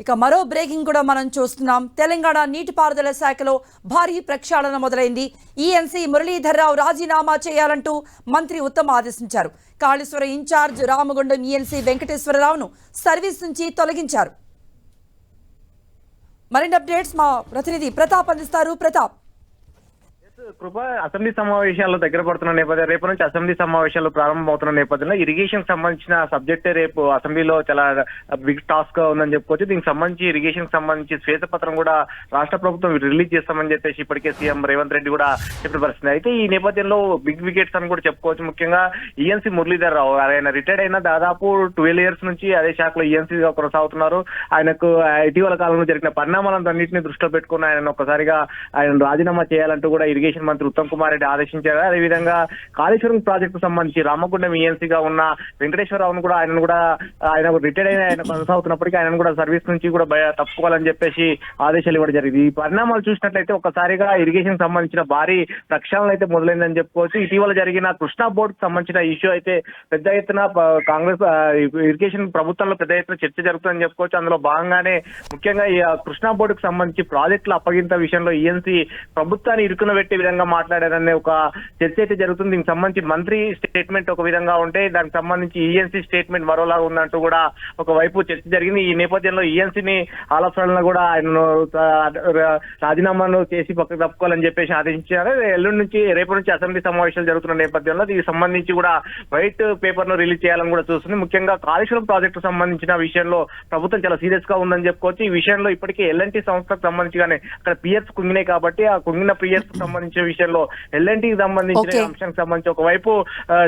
ఇక మరో బ్రేకింగ్ కూడా మనం చూస్తున్నాం. తెలంగాణ నీటిపారుదల శాఖలో భారీ ప్రక్షాళన మొదలైంది. ఈఎన్సీ మురళీధర్రావు రాజీనామా చేయాలంటూ మంత్రి ఉత్తమ్ ఆదేశించారు. Kaleshwara in charge Ramagundam ENC వెంకటేశ్వరరావును service నుంచి తొలగించారు. మరిన్ని అప్డేట్స్ మా ప్రతినిధి ప్రతాప్ అందిస్తారు. ప్రతాప్. కృప అసెంబ్లీ సమావేశాల్లో దగ్గర పడుతున్న నేపథ్యం రేపు నుంచి అసెంబ్లీ సమావేశాలు ప్రారంభమవుతున్న నేపథ్యంలో ఇరిగేషన్ సంబంధించిన సబ్జెక్టే రేపు అసెంబ్లీలో చాలా బిగ్ టాస్క్గా ఉందని చెప్పుకోవచ్చు. దీనికి సంబంధించి ఇరిగేషన్ సంబంధించి శ్వేతపత్రం కూడా రాష్ట్ర ప్రభుత్వం రిలీజ్ చేస్తామని చెప్పేసి ఇప్పటికే సీఎం రేవంత్ రెడ్డి కూడా చెప్పిన పరిస్థితి. అయితే ఈ నేపథ్యంలో బిగ్ వికెట్స్ అని కూడా చెప్పుకోవచ్చు. ముఖ్యంగా ఈఎన్సీ మురళీధర్ రావు ఆయన రిటైర్డ్ అయిన దాదాపు ట్వెల్వ్ ఇయర్స్ నుంచి అదే శాఖలో ఈఎన్సీ గా కొనసాగుతున్నారు. ఆయనకు ఇటీవల కాలంలో జరిగిన పరిణామాలను అన్నింటినీ దృష్టిలో పెట్టుకుని ఆయన ఒక్కసారిగా ఆయన రాజీనామా చేయాలంటూ కూడా ఇరిగేషన్ మంత్రి ఉత్తమ్ కుమార్ రెడ్డి ఆదేశించారు. అదేవిధంగా కాళేశ్వరం ప్రాజెక్టు సంబంధించి రామగుండం ఈఎన్సీ గా ఉన్న వెంకటేశ్వరరావును కూడా ఆయన కూడా ఆయన రిటైర్డ్ అయిన ఆయన కొనసాగుతున్నప్పటికీ ఆయన కూడా సర్వీస్ నుంచి కూడా తప్పుకోవాలని చెప్పేసి ఆదేశాలు ఇవ్వడం జరిగింది. ఈ పరిణామాలు చూసినట్లయితే ఒకసారిగా ఇరిగేషన్ సంబంధించిన భారీ ప్రక్షాళన అయితే మొదలైందని చెప్పుకోవచ్చు. ఇటీవల జరిగిన కృష్ణా బోర్డుకు సంబంధించిన ఇష్యూ అయితే పెద్ద ఎత్తున కాంగ్రెస్ ఇరిగేషన్ ప్రభుత్వంలో పెద్ద ఎత్తున చర్చ జరుగుతుందని చెప్పుకోవచ్చు. అందులో భాగంగానే ముఖ్యంగా ఈ కృష్ణా బోర్డుకు సంబంధించి ప్రాజెక్టుల అప్పగింత విషయంలో ఈఎన్సీ ప్రభుత్వాన్ని ఇరుకున పెట్టి విధంగా మాట్లాడారనే ఒక చర్చ అయితే జరుగుతుంది. దీనికి సంబంధించి మంత్రి స్టేట్మెంట్ ఒక విధంగా ఉంటే దానికి సంబంధించి ఈఎన్సీ స్టేట్మెంట్ మరోలా ఉందంటూ కూడా ఒకవైపు చర్చ జరిగింది. ఈ నేపథ్యంలో ఈఎన్సీని ఆలోచనలు కూడా ఆయనను ఆ, రా- రాజీనామాను చేసి పక్కకు తప్పుకోవాలని చెప్పేసి ఆదేశించారు. ఎల్లుండి నుంచి రేపు నుంచి అసెంబ్లీ సమావేశాలు జరుగుతున్న నేపథ్యంలో దీనికి సంబంధించి కూడా వైట్ పేపర్ను రిలీజ్ చేయాలని కూడా చూస్తుంది. ముఖ్యంగా కాళేశ్వరం ప్రాజెక్టు సంబంధించిన విషయంలో ప్రభుత్వం చాలా సీరియస్గా ఉందని చెప్పుకోవచ్చు. ఈ విషయంలో ఇప్పటికే ఎల్ఎన్టీ సంస్థకు సంబంధించి కానీ అక్కడ పిఎస్ కుంగినాయి కాబట్టి ఆ కుంగిన పిఎస్ సంబంధించిన విషయంలో ఎల్ఎన్టీకి సంబంధించిన. అంశానికి సంబంధించి ఒకవైపు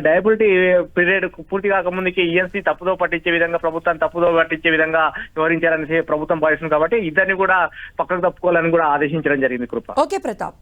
డయబిలిటీ పీరియడ్ పూర్తి కాకముందుకే ఈఎన్సీ తప్పుదో పట్టించే విధంగా ప్రభుత్వాన్ని తప్పుదో పట్టించే విధంగా వివరించారని ప్రభుత్వం భావిస్తుంది కాబట్టి ఇద్దరిని కూడా పక్కకు తప్పుకోవాలని కూడా ఆదేశించడం జరిగింది కృప ఓకే ప్రతాప్